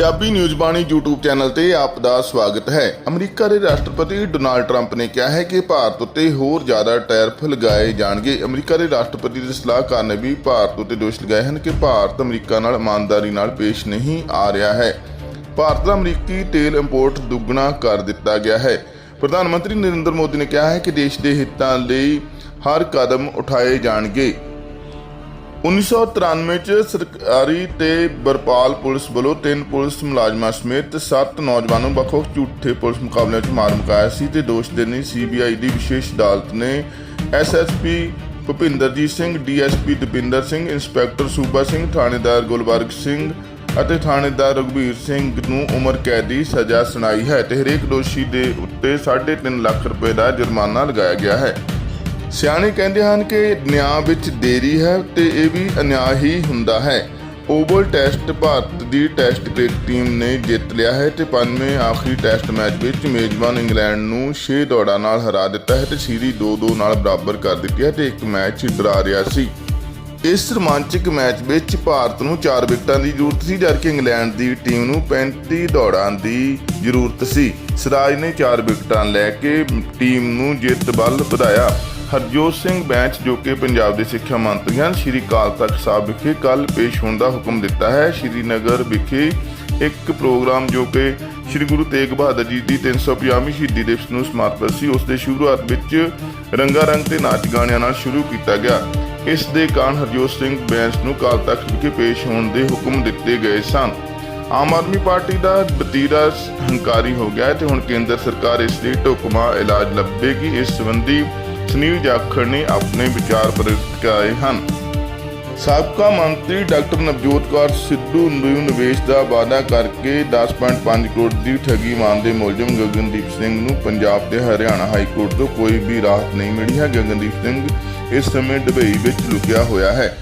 Punjabi news Bani YouTube channel ਤੇ ਆਪ ਦਾ ਸਵਾਗਤ ਹੈ। ਅਮਰੀਕਾ ਦੇ ਰਾਸ਼ਟਰਪਤੀ ਡੋਨਾਲਡ ਟਰੰਪ ਨੇ ਕਿਹਾ ਹੈ ਕਿ ਭਾਰਤ ਉੱਤੇ ਹੋਰ ਜ਼ਿਆਦਾ ਟੈਰਫ ਲਗਾਏ ਜਾਣਗੇ। ਅਮਰੀਕਾ ਦੇ ਰਾਸ਼ਟਰਪਤੀ ਦੇ ਸਲਾਹਕਾਰ ਨੇ ਵੀ ਭਾਰਤ ਉੱਤੇ ਦੋਸ਼ ਲਗਾਏ ਹਨ ਕਿ ਭਾਰਤ ਅਮਰੀਕਾ ਨਾਲ ਇਮਾਨਦਾਰੀ ਨਾਲ ਪੇਸ਼ ਨਹੀਂ ਆ ਰਿਹਾ ਹੈ। ਭਾਰਤ ਦਾ ਅਮਰੀਕੀ ਤੇਲ ਇੰਪੋਰਟ ਦੁੱਗਣਾ ਕਰ ਦਿੱਤਾ ਗਿਆ ਹੈ। ਪ੍ਰਧਾਨ ਮੰਤਰੀ ਨਰਿੰਦਰ ਮੋਦੀ ਨੇ ਕਿਹਾ ਹੈ ਕਿ ਦੇਸ਼ ਦੇ ਹਿੱਤਾਂ ਲਈ ਹਰ ਕਦਮ ਉਠਾਏ ਜਾਣਗੇ। 1993 ਚ ਸਰਕਾਰੀ ਤੇ ਬਰਪਾਲ ਪੁਲਿਸ ਵੱਲੋਂ ਤਿੰਨ ਪੁਲਿਸ ਮੁਲਾਜ਼ਮਾਂ ਸਮੇਤ ਸੱਤ ਨੌਜਵਾਨਾਂ ਨੂੰ ਵੱਖ-ਵੱਖ ਝੂਠੇ ਪੁਲਿਸ ਮੁਕਾਬਲਿਆਂ 'ਚ ਮਾਰ ਮੁਕਾਇਆ ਸੀ ਤੇ ਦੋਸ਼ ਦੇਣੀ ਸੀਬੀਆਈ ਦੀ ਵਿਸ਼ੇਸ਼ ਅਦਾਲਤ ਨੇ SSP Bhupinderjit Singh DSP Dapinder Singh, inspector Suba Singh, ਥਾਣੇਦਾਰ ਗੁਲਬਰਗ ਸਿੰਘ ਅਤੇ ਥਾਣੇਦਾਰ ਰਘਬੀਰ ਸਿੰਘ ਨੂੰ ਉਮਰ ਕੈਦ ਦੀ ਸਜ਼ਾ ਸੁਣਾਈ ਹੈ ਤੇ ਹਰੇਕ ਦੋਸ਼ੀ ਦੇ ਉੱਤੇ 3.5 ਲੱਖ ਰੁਪਏ ਦਾ ਜੁਰਮਾਨਾ ਲਗਾਇਆ ਗਿਆ ਹੈ। ਸਿਆਣੇ ਕਹਿੰਦੇ ਹਨ ਕਿ ਨਿਆਂ ਵਿੱਚ ਦੇਰੀ ਹੈ ਤੇ ਇਹ ਵੀ ਅਨਿਆਂ ਹੀ ਹੁੰਦਾ ਹੈ। ਓਵਲ ਟੈਸਟ ਭਾਰਤ ਦੀ ਟੈਸਟ ਕ੍ਰਿਕਟ ਟੀਮ ਨੇ ਜਿੱਤ ਲਿਆ ਹੈ ਤੇ ਪੰਜਵੇਂ ਆਖਰੀ ਟੈਸਟ ਮੈਚ ਵਿੱਚ ਮੇਜ਼ਬਾਨ ਇੰਗਲੈਂਡ ਨੂੰ 6 ਦੌੜਾਂ ਨਾਲ ਹਰਾ ਦਿੱਤਾ ਹੈ ਤੇ ਸੀਰੀ 2-2 ਨਾਲ ਬਰਾਬਰ ਕਰ ਦਿੱਤੀ ਹੈ ਤੇ ਇੱਕ ਮੈਚ ਡਰਾ ਰਿਹਾ ਸੀ। ਇਸ ਰੋਮਾਂਚਕ ਮੈਚ ਵਿੱਚ ਭਾਰਤ ਨੂੰ 4 ਵਿਕਟਾਂ ਦੀ ਜ਼ਰੂਰਤ ਸੀ, ਜਦਕਿ ਇੰਗਲੈਂਡ ਦੀ ਟੀਮ ਨੂੰ 35 ਦੌੜਾਂ ਦੀ ਜ਼ਰੂਰਤ ਸੀ। ਸਿਰਾਜ ਨੇ 4 ਵਿਕਟਾਂ ਲੈ ਕੇ ਟੀਮ ਨੂੰ ਜਿੱਤ ਵੱਲ ਵਧਾਇਆ। ਹਰਜੋਤ ਸਿੰਘ ਬੈਂਚ, ਜੋ ਕਿ ਪੰਜਾਬ ਦੇ ਸਿੱਖਿਆ ਮੰਤਰੀ ਹਨ, ਸ਼੍ਰੀ ਅਕਾਲ ਤਖਤ ਸਾਹਿਬ ਵਿਖੇ ਕੱਲ ਪੇਸ਼ ਹੋਣ ਦਾ ਹੁਕਮ ਦਿੱਤਾ ਹੈ। ਸ਼੍ਰੀਨਗਰ ਵਿਖੇ ਇੱਕ ਪ੍ਰੋਗਰਾਮ ਜੋ ਕਿ ਸ਼੍ਰੀ ਗੁਰੂ ਤੇਗ ਬਹਾਦਰ ਜੀ ਦੀ 350ਵੀਂ ਸ਼ਹੀਦੀ ਦਿਵਸ ਨੂੰ ਸਮਰਪਿਤ ਸੀ, ਉਸ ਦੇ ਸ਼ੁਰੂਆਤ ਵਿੱਚ ਰੰਗਾ ਰੰਗ ਤੇ ਨਾਚ ਗਾਣਿਆਂ ਨਾਲ ਸ਼ੁਰੂ ਕੀਤਾ ਗਿਆ। ਇਸ ਦੇ ਕਾਰਨ ਹਰਜੋਤ ਸਿੰਘ ਬੈਂਸ ਨੂੰ ਕਾਲ ਤਖਤ ਵਿਖੇ ਪੇਸ਼ ਹੋਣ ਦੇ ਹੁਕਮ ਦਿੱਤੇ ਗਏ ਸਨ। ਆਮ ਆਦਮੀ ਪਾਰਟੀ ਦਾ ਬਤੀਰਾ ਹੰਕਾਰੀ ਹੋ ਗਿਆ ਹੈ ਤੇ ਹੁਣ ਕੇਂਦਰ ਸਰਕਾਰ ਇਸ ਲਈ ਢੁਕਮਾ ਇਲਾਜ ਲੱਭੇਗੀ। ਇਸ ਸੰਬੰਧੀ ਸੁਨੀਲ ਜਾਖੜ ਨੇ ਆਪਣੇ ਵਿਚਾਰ ਪ੍ਰਗਟ ਕੀਤੇ ਹਨ। ਸਾਬਕਾ ਮੰਤਰੀ ਡਾਕਟਰ ਨਵਜੋਤ ਕੌਰ ਸਿੱਧੂ ਨੂੰ ਨਿਵੇਸ਼ ਦਾ ਵਾਅਦਾ ਕਰਕੇ 10.5 ਕਰੋੜ ਦੀ ਠੱਗੀ ਮਾਰਦੇ ਮੁਲਜ਼ਮ ਗਗਨਦੀਪ ਸਿੰਘ ਨੂੰ ਪੰਜਾਬ ਤੇ ਹਰਿਆਣਾ ਹਾਈ ਕੋਰਟ ਤੋਂ ਕੋਈ ਵੀ ਰਾਹਤ ਨਹੀਂ ਮਿਲੀ ਹੈ। ਗਗਨਦੀਪ ਸਿੰਘ ਇਸ ਸਮੇਂ ਦੁਬਈ ਵਿੱਚ ਲੁਕਿਆ ਹੋਇਆ ਹੈ।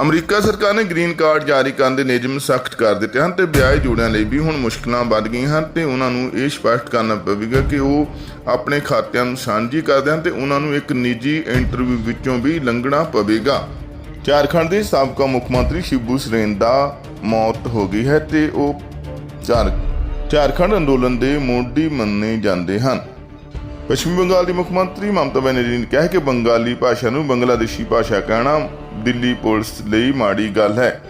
ਅਮਰੀਕਾ ਸਰਕਾਰ ਨੇ ਗ੍ਰੀਨ ਕਾਰਡ ਜਾਰੀ ਕਰਨ ਦੇ ਨਿਯਮ ਸਖਤ ਕਰ ਦਿੱਤੇ ਹਨ ਤੇ ਵਿਆਹ ਜੋੜਿਆਂ ਲਈ ਵੀ ਹੁਣ ਮੁਸ਼ਕਲਾਂ ਵੱਧ ਗਈਆਂ ਹਨ ਤੇ ਉਹਨਾਂ ਨੂੰ ਇਹ ਸਪਸ਼ਟ ਕਰਨਾ ਪਵੇਗਾ ਕਿ ਉਹ ਆਪਣੇ ਖਾਤਿਆਂ ਨੂੰ ਸਾਂਝੀ ਕਰਦੇ ਹਨ ਤੇ ਉਹਨਾਂ ਨੂੰ ਇੱਕ ਨਿੱਜੀ ਇੰਟਰਵਿਊ ਵਿੱਚੋਂ ਵੀ ਲੰਘਣਾ ਪਵੇਗਾ। ਝਾਰਖੰਡ ਦੇ ਸਾਬਕਾ ਮੁੱਖ ਮੰਤਰੀ ਸ਼ਿਬੂ ਸੋਰੇਨ ਦਾ ਮੌਤ ਹੋ ਗਈ ਹੈ ਤੇ ਉਹ ਝਾਰ, ਝਾਰਖੰਡ ਅੰਦੋਲਨ ਦੇ ਮੋਢੀ ਮੰਨੇ ਜਾਂਦੇ ਹਨ। ਪੱਛਮੀ ਬੰਗਾਲ ਦੀ ਮੁੱਖ ਮੰਤਰੀ ਮਮਤਾ ਬੈਨਰਜੀ ਨੇ ਕਿਹਾ ਕਿ ਬੰਗਾਲੀ ਭਾਸ਼ਾ ਨੂੰ ਬੰਗਲਾਦੇਸ਼ੀ ਭਾਸ਼ਾ ਕਹਿਣਾ ਦਿੱਲੀ ਪੁਲਿਸ ਲਈ ਮਾੜੀ ਗੱਲ ਹੈ।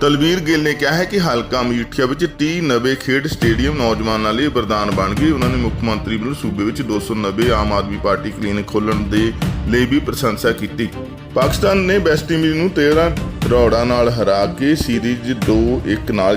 ਤਲਵੀਰ ਗਿੱਲ ਨੇ ਕਿਹਾ ਹੈ ਕਿ ਹਲਕਾ ਮਜੀਠੀਆ ਵਿੱਚ 30 ਨਵੇਂ ਖੇਡ ਸਟੇਡੀਅਮ ਨੌਜਵਾਨਾਂ ਲਈ ਵਰਦਾਨ ਬਣ ਗਏ। ਉਹਨਾਂ ਨੇ ਮੁੱਖ ਮੰਤਰੀ ਵੱਲੋਂ ਸੂਬੇ ਵਿੱਚ 290 ਆਮ ਆਦਮੀ ਪਾਰਟੀ ਕਲੀਨਿਕ ਖੋਲਣ ਦੇ ਲਈ ਵੀ ਪ੍ਰਸ਼ੰਸਾ ਕੀਤੀ। ਪਾਕਿਸਤਾਨ ਨੇ ਵੈਸਟ ਇੰਡੀਜ਼ ਨੂੰ 13 ਰੌੜਾਂ ਨਾਲ ਹਰਾ ਕੇ ਸੀਰੀਜ਼ 2-1 ਨਾਲ